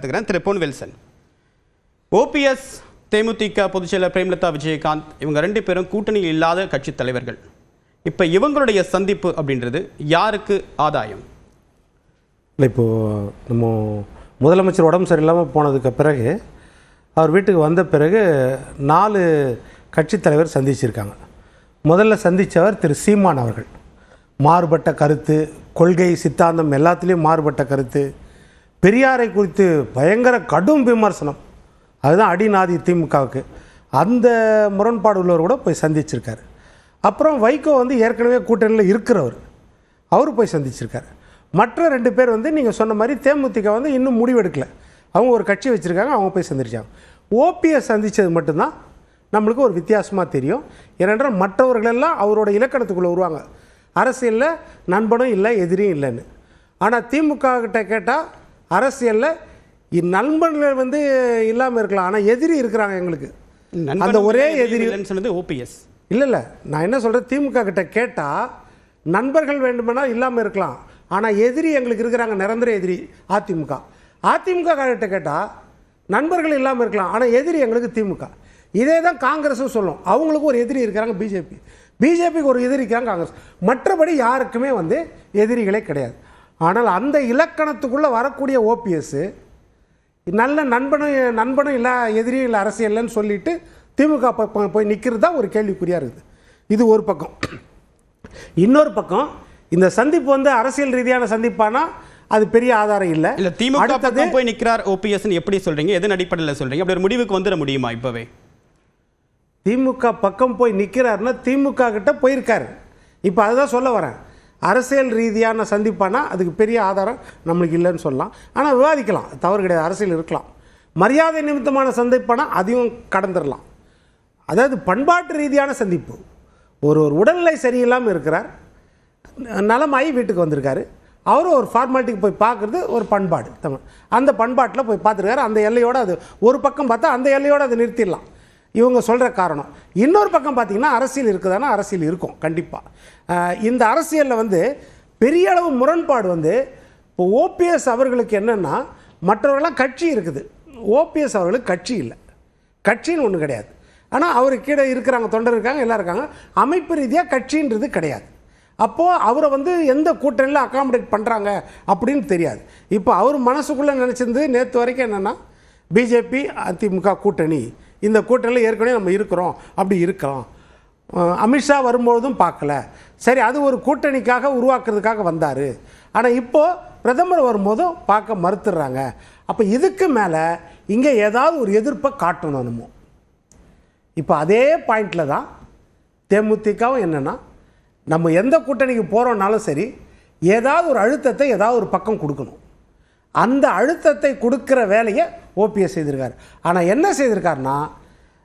எடுத்துக்கிறேன். திரு பொன் Wilson. OPS தேமுதிக பொதுச்செயலர் பிரேமலதா விஜயகாந்த் இவங்க ரெண்டு பேரும் கூட்டணியில் இல்லாத கட்சி தலைவர்கள். இப்போ இவங்களுடைய சந்திப்பு அப்படின்றது யாருக்கு ஆதாயம்? இல்லை இப்போது நம்ம முதலமைச்சர் உடம்பு சரியில்லாமல் போனதுக்கு பிறகு அவர் வீட்டுக்கு வந்த பிறகு நாலு கட்சித் தலைவர் சந்திச்சிருக்காங்க. முதல்ல சந்தித்தவர் திரு சீமான் அவர்கள். மாறுபட்ட கருத்து கொள்கை சித்தாந்தம் எல்லாத்துலேயும் மாறுபட்ட கருத்து பெரியாரை குறித்து பயங்கர கடும் விமர்சனம். அதுதான் அடிநாதி திமுகவுக்கு. அந்த முரண்பாடு உள்ளவர் கூட போய் சந்திச்சிருக்காரு. அப்புறம் வைகோ வந்து ஏற்கனவே கூட்டணியில் இருக்கிறவர். அவர் போய் சந்திச்சிருக்காரு. மற்ற ரெண்டு பேர் வந்து நீங்கள் சொன்ன மாதிரி தேமுதிக வந்து இன்னும் முடிவெடுக்கலை. அவங்க ஒரு கட்சி வச்சுருக்காங்க அவங்க போய் சந்திச்சாங்க ஓபிஎஸ் சந்தித்தது மட்டும்தான் நம்மளுக்கு ஒரு வித்தியாசமாக தெரியும். ஏனென்றால் மற்றவர்களெல்லாம் அவரோட இலக்கணத்துக்குள்ளே வருவாங்க. அரசியலில் நண்பனும் இல்லை எதிரியும் இல்லைன்னு. ஆனால் திமுக கிட்ட கேட்டால் அரசியலில் நண்பர்கள் வந்து இல்லாமல் இருக்கலாம். ஆனால் எதிரி இருக்கிறாங்க எங்களுக்கு. அந்த ஒரே எதிரி சொன்னது ஓபிஎஸ். இல்லை இல்லை. நான் என்ன சொல்கிறேன் திமுக கிட்ட கேட்டால் நண்பர்கள் வேண்டுமெனா இல்லாமல் இருக்கலாம். ஆனால் எதிரி எங்களுக்கு இருக்கிறாங்க. நிரந்தர எதிரி அதிமுக. அதிமுக கிட்ட கேட்டால் நண்பர்கள் இல்லாமல் இருக்கலாம். ஆனால் எதிரி எங்களுக்கு திமுக. இதே தான் காங்கிரஸும் சொல்லும். அவங்களுக்கு ஒரு எதிரி இருக்கிறாங்க பிஜேபி. பிஜேபிக்கு ஒரு எதிரி இருக்கிறாங்க காங்கிரஸ். மற்றபடி யாருக்குமே வந்து எதிரிகளே கிடையாது. ஆனால் அந்த இலக்கணத்துக்குள்ளே வரக்கூடிய ஓபிஎஸ்ஸு நல்ல நண்பனும் நண்பனும் இல்லை எதிரியும் இல்லை அரசியல்லன்னு சொல்லிட்டு திமுக பக்கம் போய் நிற்கிறது தான் ஒரு கேள்விக்குறியாக இருக்குது. இது ஒரு பக்கம். இன்னொரு பக்கம் இந்த சந்திப்பு வந்து அரசியல் ரீதியான சந்திப்பானா அது பெரிய ஆதாரம் இல்லை. இல்ல திமுக பக்கம் போய் நிக்கிறார் ஓபிஎஸ் எப்படி சொல்றீங்க? எதன் அடிப்படையில் சொல்றீங்க? அப்படி ஒரு முடிவுக்கு வந்துட முடியுமா இப்பவே? திமுக பக்கம் போய் நிற்கிறாருன்னா திமுக கிட்ட போயிருக்காரு. இப்போ அதுதான் சொல்ல வரேன். அரசியல் ரீதியான சந்திப்பானா அதுக்கு பெரிய ஆதாரம் நம்மளுக்கு இல்லைன்னு சொல்லலாம். ஆனால் விவாதிக்கலாம். தவறு கிடையாது. அரசியல் இருக்கலாம். மரியாதை நிமித்தமான சந்திப்பானா அதையும் கடந்துடலாம் அதாவது பண்பாட்டு ரீதியான சந்திப்பு. ஒரு ஒரு உடல்நிலை சரியில்லாமல் இருக்கிறார். நலமாயி வீட்டுக்கு வந்திருக்காரு. அவரும் ஒரு ஃபார்மாலிட்டிக்கு போய் பார்க்குறது ஒரு பண்பாடு. தமிழ் அந்த பண்பாட்டில் போய் பார்த்துருக்காரு. அந்த எல்லையோடு அது ஒரு பக்கம் பார்த்தா அந்த எல்லையோடு அதை நிறுத்திடலாம். இவங்க சொல்கிற காரணம். இன்னொரு பக்கம் பார்த்தீங்கன்னா அரசியல் இருக்குதானா? அரசியல் இருக்கும் கண்டிப்பாக இந்த அரசியலில் வந்து பெரிய அளவு முரண்பாடு வந்து இப்போ ஓபிஎஸ் அவர்களுக்கு என்னென்னா மற்றவர்களாம் கட்சி இருக்குது. ஓபிஎஸ் அவர்களுக்கு கட்சி இல்லை. கட்சின்னு ஒன்று கிடையாது. ஆனால் அவர் கீழே இருக்கிறாங்க தொண்டர் இருக்காங்க எல்லாம் இருக்காங்க. அமைப்பு ரீதியாக கட்சின்றது கிடையாது. அப்போது அவரை வந்து எந்த கூட்டணியில் அகாமடேட் பண்ணுறாங்க அப்படின்னு தெரியாது. இப்போ அவர் மனசுக்குள்ளே நினச்சிருந்து நேற்று வரைக்கும் என்னென்னா பிஜேபி அதிமுக கூட்டணி. இந்த கூட்டணியில் ஏற்கனவே நம்ம இருக்கிறோம். அப்படி இருக்கிறோம் அமித்ஷா வரும்பொழுதும் பார்க்கல. சரி அது ஒரு கூட்டணிக்காக உருவாக்குறதுக்காக வந்தார். ஆனால் இப்போது பிரதமர் வரும்போதும் பார்க்க மறுத்துடுறாங்க. அப்போ இதுக்கு மேலே இங்கே ஏதாவது ஒரு எதிர்ப்பை காட்டணும் நம்ம இப்போ அதே பாயிண்டில் தான் தேமுதிகவும் என்னென்னா நம்ம எந்த கூட்டணிக்கு போகிறோம்னாலும் சரி ஏதாவது ஒரு அழுத்தத்தை ஏதாவது ஒரு பக்கம் கொடுக்கணும். அந்த அழுத்தத்தை கொடுக்குற வேலையை ஓபிஎஸ் செய்திருக்காரு. ஆனால் என்ன செய்திருக்காருன்னா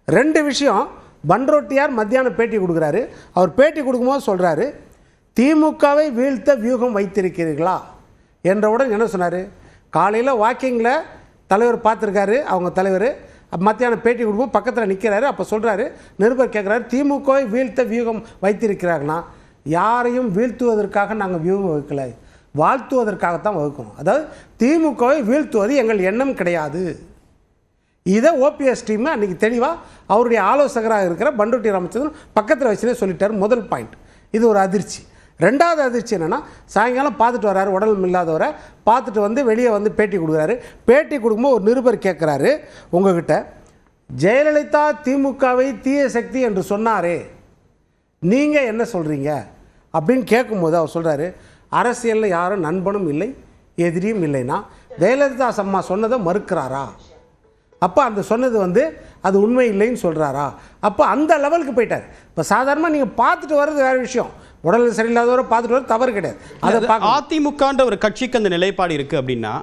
ரெண்டு விஷயம் பன்ரோட்டியார் மத்தியானம் பேட்டி கொடுக்குறாரு. அவர் பேட்டி கொடுக்கும்போது சொல்கிறாரு திமுகவை வீழ்த்த வியூகம் வைத்திருக்கிறீர்களா? என்றவுடன் என்ன சொன்னார்? காலையில் வாக்கிங்கில் தலைவர் பார்த்துருக்காரு அவங்க தலைவர். மத்தியானம் பேட்டி கொடுக்கும் பக்கத்தில் நிற்கிறாரு அப்போ சொல்கிறாரு நிருபர் கேட்குறாரு திமுகவை வீழ்த்த வியூகம் வைத்திருக்கிறாங்கன்னா யாரையும் வீழ்த்துவதற்காக நாங்கள் வியூகம் வைக்கலை. வாழ்த்துவதற்காகத்தான் வகுக்கணும். அதாவது திமுகவை வீழ்த்துவது எங்கள் எண்ணம் கிடையாது. இதை ஓபிஎஸ் டீம் அன்றைக்கி தெளிவாக அவருடைய ஆலோசகராக இருக்கிற பண்டுட்டி ராமச்சந்திரன் பக்கத்தில் வச்சுனே சொல்லிட்டார் முதல் பாயிண்ட் இது ஒரு அதிர்ச்சி. ரெண்டாவது அதிர்ச்சி என்னென்னா சாயங்காலம் பார்த்துட்டு வராரு உடல் இல்லாதவரை பார்த்துட்டு வந்து வெளியே வந்து பேட்டி கொடுக்குறாரு. பேட்டி கொடுக்கும்போது ஒரு நிருபர் கேட்குறாரு உங்ககிட்ட ஜெயலலிதா திமுகவை தீய சக்தி என்று சொன்னாரே நீங்கள் என்ன சொல்கிறீங்க அப்படின்னு கேட்கும்போது அவர் சொல்கிறாரு அரசியலில் யாரும் நண்பனும் இல்லை எதிரியும் இல்லைன்னா. ஜெயலலிதா அம்மா சொன்னதை மறுக்கிறாரா? அப்போ அந்த சொன்னது வந்து அது உண்மை இல்லைன்னு சொல்கிறாரா அப்போ அந்த லெவலுக்கு போயிட்டார். இப்போ சாதாரணமாக நீங்கள் பார்த்துட்டு வர்றது வேறு விஷயம். உடல் சரியில்லாதவரை பார்த்துட்டு வர்றது தவறு கிடையாது. அதை அதிமுகன்ற ஒரு கட்சிக்கு அந்த நிலைப்பாடு இருக்கு அப்படின்னா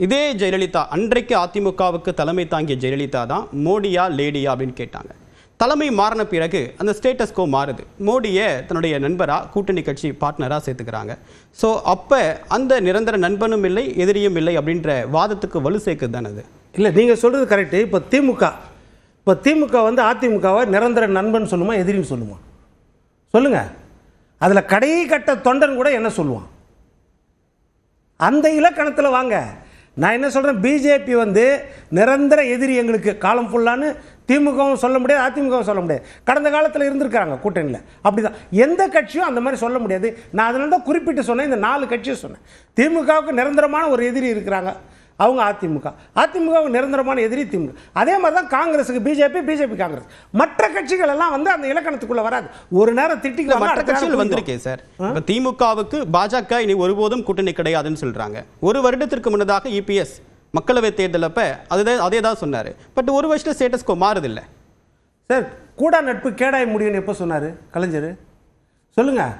இதே ஜெயலலிதா அன்றைக்கு அதிமுகவுக்கு தலைமை தாங்கிய ஜெயலலிதா தான் மோடியா லேடியா அப்படின்னு கேட்டாங்க. தலைமை மாறின பிறகு அந்த ஸ்டேட்டஸ்கோ மாறுது. மோடியை தன்னுடைய நண்பராக கூட்டணி கட்சி பார்ட்னராக சேர்த்துக்கிறாங்க. ஸோ அப்போ அந்த நிரந்தர நண்பனும் இல்லை எதிரியும் இல்லை அப்படின்ற வாதத்துக்கு வலு சேர்க்குது தானே அது? இல்லை நீங்கள் சொல்கிறது கரெக்டு இப்போ திமுக. இப்போ திமுக வந்து அதிமுகவை நிரந்தர நண்பன் சொல்லுமா எதிரின்னு சொல்லுமா? சொல்லுங்கள் அதில் கடை கட்ட தொண்டன் கூட என்ன சொல்லுவான்? அந்த இலக்கணத்தில் வாங்க. நான் என்ன சொல்கிறேன் பிஜேபி வந்து நிரந்தர எதிரி எங்களுக்கு காலம் ஃபுல்லான்னு திமுகவும் சொல்ல முடியாது அதிமுகவும் சொல்ல முடியாது. கடந்த காலத்தில் இருந்திருக்காங்க கூட்டணியில். அப்படிதான். எந்த கட்சியும் அந்த மாதிரி சொல்ல முடியாது. நான் அதனால தான் குறிப்பிட்டு சொன்னேன் இந்த நாலு கட்சியும் சொன்னேன். திமுகவுக்கு நிரந்தரமான ஒரு எதிரி இருக்கிறாங்க அவங்க அதிமுக. அதிமுகவுக்கு நிரந்தரமான எதிரி திமுக. அதே மாதிரி தான் காங்கிரஸுக்கு பிஜேபி பிஜேபி காங்கிரஸ். மற்ற கட்சிகள் எல்லாம் வந்து அந்த இலக்கணத்துக்குள்ள வராது. ஒரு நேரம் இல்ல, திட்டிக்கு மற்ற கட்சிகள் வந்திருக்கே சார். இப்ப திமுகவுக்கு பாஜக இனி ஒருபோதும் கூட்டணி கிடையாதுன்னு சொல்றாங்க. ஒரு வருடத்திற்கு முன்னதாக இபிஎஸ் மக்களவை தேர்தல் அப்போ அதுதான் அதே தான் சொன்னார். பட் ஒரு வருஷத்தில் ஸ்டேட்டஸ்கோ மாறுதில்லை. மாறுது சார் கூடா நட்பு கேடாய முடியும்னு எப்போ சொன்னார் கலைஞர்? சொல்லுங்கள்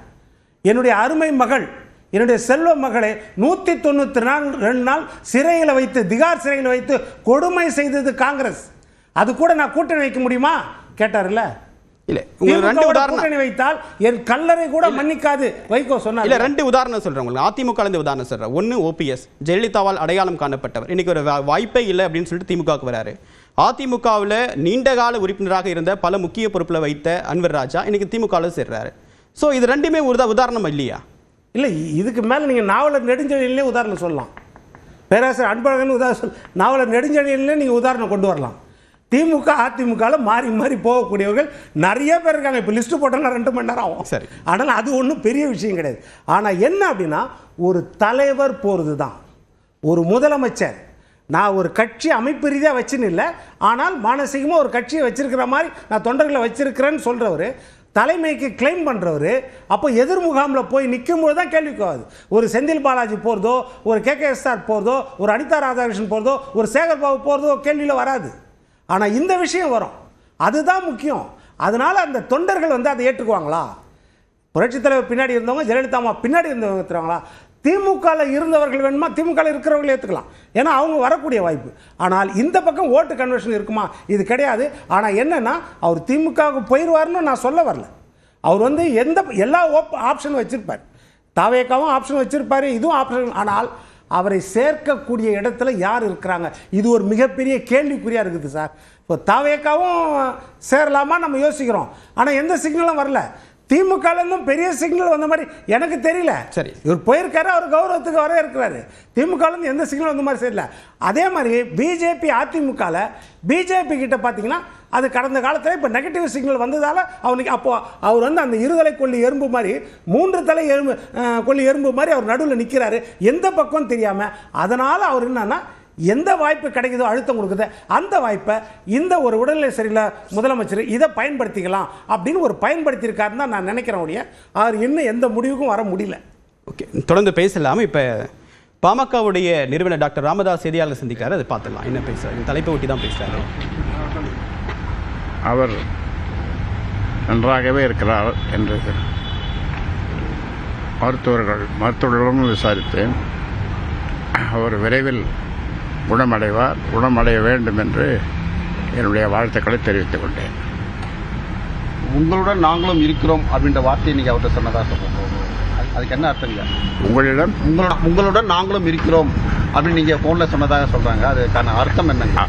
என்னுடைய அருமை மகள் என்னுடைய செல்வ மகளை நூற்றி தொண்ணூற்றி நாள் ரெண்டு நாள் சிறையில் வைத்து திகார் சிறையில் வைத்து கொடுமை செய்தது காங்கிரஸ். அது கூட நான் கூட்டணி வைக்க முடியுமா? கேட்டார்ல இல்ல உங்களுக்கு ரெண்டு உதாரணம். வைத்தால் என் கல்லறை கூட மன்னிக்காது. வைகோ சொன்னார். இல்ல ரெண்டு உதாரணம் சொல்றேன் உங்களுக்கு. அதிமுக இருந்து உதாரணம் சொல்றேன். ஒன்னு ஓபிஎஸ் ஜெயலலிதாவால் அடையாளம் காணப்பட்டவர். இன்னைக்கு ஒரு வாய்ப்பே இல்லை அப்படின்னு சொல்லிட்டு திமுகவுக்கு வராரு. அதிமுகவில் நீண்ட கால உறுப்பினராக இருந்த பல முக்கிய பொறுப்புல வைத்த அன்வர் ராஜா இன்னைக்கு திமுகவில் சேர்றாரு. சோ இது ரெண்டுமே ஒரு உதா- உதாரணம் இல்லையா? இல்லை இதுக்கு மேலே நீங்கள் நாவலர் நெடுஞ்செழியன்லேயே உதாரணம் சொல்லலாம். பேராசிரியர் அன்பழகன் உதாரணம் சொல் நாவலர் நெடுஞ்செழியன்லேயே நீங்கள் உதாரணம் கொண்டு வரலாம். திமுக அதிமுகவில் மாறி மாறி போகக்கூடியவர்கள் நிறைய பேர் இருக்காங்க. இப்போ லிஸ்ட்டு போட்டோன்னா ரெண்டு மணி நேரம் ஆகும். சரி. ஆனால் அது ஒன்றும் பெரிய விஷயம் கிடையாது. ஆனால் என்ன அப்படின்னா ஒரு தலைவர் போகிறது தான் ஒரு முதலமைச்சர். நான் ஒரு கட்சி அமைப்பு ரீதியாக வச்சுன்னு இல்லை. ஆனால் மானசீகமாக ஒரு கட்சியை வச்சிருக்கிற மாதிரி நான் தொண்டர்களை வச்சிருக்கிறேன்னு சொல்கிறவர் தலைமைக்கு கிளைம் பண்ணுறவர் அப்போ எதிர் முகாமில் போய் நிற்கும்போது தான் கேள்விக்கு ஆகுது ஒரு செந்தில் பாலாஜி போகிறதோ ஒரு கே கே எஸ்ஆர் போகிறதோ ஒரு அனிதா ராதாகிருஷ்ணன் போகிறதோ ஒரு சேகர் பாபு போகிறதோ கேள்வியில் வராது. ஆனால் இந்த விஷயம் வரும். அதுதான் முக்கியம். அதனால் அந்த தொண்டர்கள் வந்து அதை ஏற்றுக்குவாங்களா? புரட்சித் தலைவர் பின்னாடி இருந்தவங்க ஜெயலலிதா அம்மா பின்னாடி இருந்தவங்க ஏற்றுவாங்களா திமுகவில் இருந்தவர்கள் வேணுமா? திமுகவில் இருக்கிறவர்கள் ஏற்றுக்கலாம் ஏன்னா அவங்க வரக்கூடிய வாய்ப்பு. ஆனால் இந்த பக்கம் ஓட்டு கன்வென்ஷன் இருக்குமா? இது கிடையாது. ஆனால் என்னென்னா அவர் திமுகவுக்கு போயிடுவார்னு நான் சொல்ல வரல. அவர் வந்து எந்த எல்லா ஓப் ஆப்ஷனும் வச்சுருப்பார். தாவேக்காவும் ஆப்ஷன் வச்சுருப்பார். இதுவும் ஆப்ஷன் ஆனால் அவரை சேர்க்கக்கூடிய இடத்துல யார் இருக்கிறாங்க? இது ஒரு மிகப்பெரிய கேள்விக்குறியாக இருக்குது சார். இப்போ தாவேக்காவும் சேரலாமா? நம்ம யோசிக்கிறோம். ஆனால் எந்த சிக்னலும் வரல. திமுகலேருந்தும் பெரிய சிக்னல் வந்த மாதிரி எனக்கு தெரியல. சரி. இவர் போயிருக்காரு அவர் கௌரவத்துக்கு வர இருக்கிறாரு. திமுகலேருந்து எந்த சிக்னல் வந்த மாதிரி தெரியல. அதே மாதிரி பிஜேபி அதிமுகவில் பிஜேபி கிட்ட பார்த்தீங்கன்னா அது கடந்த காலத்தில் இப்போ நெகட்டிவ் சிக்னல் வந்ததால் அவனுக்கு அப்போ அவர் வந்து அந்த இருதலை கொல்லி எறும்பு மாதிரி மூன்று தலை எறும்பு கொல்லி எறும்பு மாதிரி அவர் நடுவில் நிற்கிறாரு எந்த பக்கம் தெரியாமல் அதனால் அவர் என்னன்னா எந்த வாய்ப்பு கிடைக்குதோ அழுத்தம் கொடுக்குதோ அந்த வாய்ப்பை இந்த ஒரு உடல்நிலை சரியில்லை முதலமைச்சர் இதை பயன்படுத்திக்கலாம் அப்படின்னு ஒரு பயன்படுத்தியிருக்காருன்னு தான் நான் நினைக்கிறேன் ஒழிய அவர் இன்னும் எந்த முடிவுக்கும் வர முடியல. ஓகே தொடர்ந்து பேசலாம். இப்ப பாமகவுடைய நிறுவனர் டாக்டர் ராமதாஸ் செய்தியாளர் சந்திக்காரு அதை பார்த்துடலாம். என்ன இந்த தலைப்பை ஒட்டி தான் பேசுறாரு. அவர் நன்றாகவே இருக்கிறார் என்று மருத்துவர்கள் மருத்துவர்களிடம் விசாரித்தேன் அவர் விரைவில் குணமடைவார் குணமடைய வேண்டும் என்று என்னுடைய வாழ்த்துக்களை தெரிவித்துக் கொண்டேன். உங்களுடன் நாங்களும் இருக்கிறோம் அப்படின்ற வார்த்தையை நீங்க அவர்கிட்ட சொன்னதா சொல்லுங்க அது- அதுக்கு என்ன அர்த்தங்க உங்களிடம்? உங்களோட உங்களுடன் நாங்களும் இருக்கிறோம் அப்படின்னு நீங்க போன்ல சொன்னதாக சொல்றாங்க. அதுக்கான அர்த்தம் என்னங்க?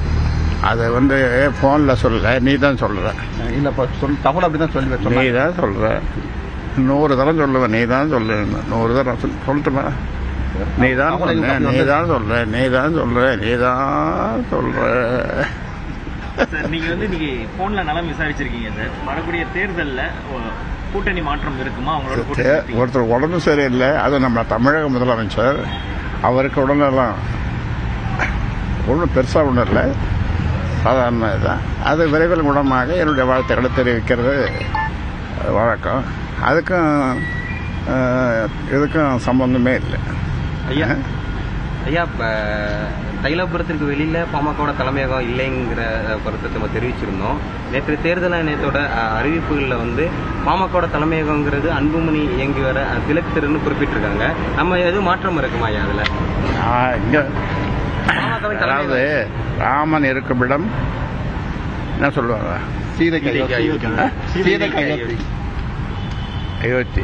அதை வந்து ஃபோனில் சொல்லல நீ தான் சொல்கிற இல்ல இப்ப சொல் தகவல் அப்படிதான் சொல்லி நீ தான் சொல்கிற நூறு தரம் சொல்லுவேன் நீ தான் சொல்லு நூறு தரம் சொல் சொல்லட்டுமா நீ தான் அப்படி நீ தான் சொல்ற நீ தான் சொல்ற நீ தான் சொல்ற. சார் நீங்க வந்து இன்னைக்கு போன்ல நலம் விசாரிச்சிருக்கீங்க சார். வரக்கூடிய தேர்தல்ல கூட்டணி மாற்றம் இருக்குமா? அவங்களோட ஒருத்தர் உடம்பு சரியில்லை அது நம்ம தமிழக முதலமைச்சர் அவருக்கு உடனெல்லாம் ஒன்றும் பெருசாக ஒன்றும் இல்லை. சாதாரண இதுதான். அது விரைவில் குணமாக என்னுடைய வாழ்த்துக்களை தெரிவிக்கிறது. வழக்கம் அதுக்கும் இதுக்கும் சம்பந்தமே இல்லை. ஐயா ஐயா இப்ப தைலாபுரத்திற்கு வெளியில பாமகவோட தலைமையகம் இல்லைங்கிற கருத்தை நம்ம தெரிவிச்சிருந்தோம். நேற்று தேர்தல் ஆணையத்தோட அறிவிப்புகள்ல வந்து பாமகவோட தலைமையகங்கிறது அன்புமணி இயங்கி வர திலக் தெருன்னு குறிப்பிட்டிருக்காங்க. நம்ம எதுவும் மாற்றம் இருக்குமா ஐயா அதுல? அதாவது ராமன் இருக்கும் இடம் என்ன சொல்லுவாங்க? சீதை அயோத்தி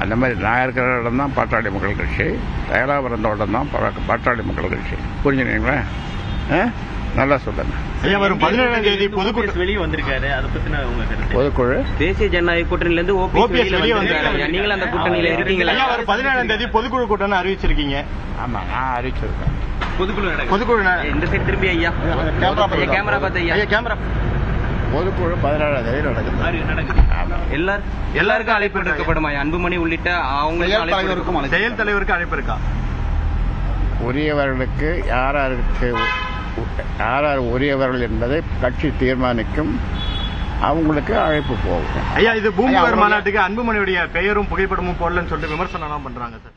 அந்த மாதிரி நான் இருக்கிற இடம் தான் பாட்டாளி மக்கள் கட்சி. தயாராக இடம் தான் பாட்டாளி மக்கள் கட்சி. புரிஞ்சுனீங்களா ஆ? நல்லா சொல்லுங்க. பொதுக்குழு? தேசிய ஜனநாயக கூட்டணியில இருந்து நீங்களும் அந்த கூட்டணியில இருக்கீங்களா? பதினேழாம் தேதி பொதுக்குழு கூட்டம் அறிவிச்சிருக்கீங்க. ஆமாம் நான் அறிவிச்சிருக்கேன். பொதுக்குழு பொதுக்குழு இந்த சைடு திரும்பி ஐயா. கேமரா கேமரா பார்த்து ஐயா. கேமரா பொதுக்குழு பதினேழாம் தேதி நடக்குது. நடக்குது. எல்லார் எல்லாருக்கும் அழைப்பு விடுக்கப்படுமா அன்புமணி உள்ளிட்ட அவங்களுக்கு செயல் தலைவருக்கு அழைப்பு இருக்கா? உரியவர்களுக்கு யார் யாருக்கு யார் யார் உரியவர்கள் என்பதை கட்சி தீர்மானிக்கும் அவங்களுக்கு அழைப்பு போகும். ஐயா இது ஐயா, மாநாட்டுக்கு அன்புமணியுடைய பெயரும் புகைப்படமும் போடலன்னு சொல்லிட்டு விமர்சனம் எல்லாம் பண்றாங்க சார்.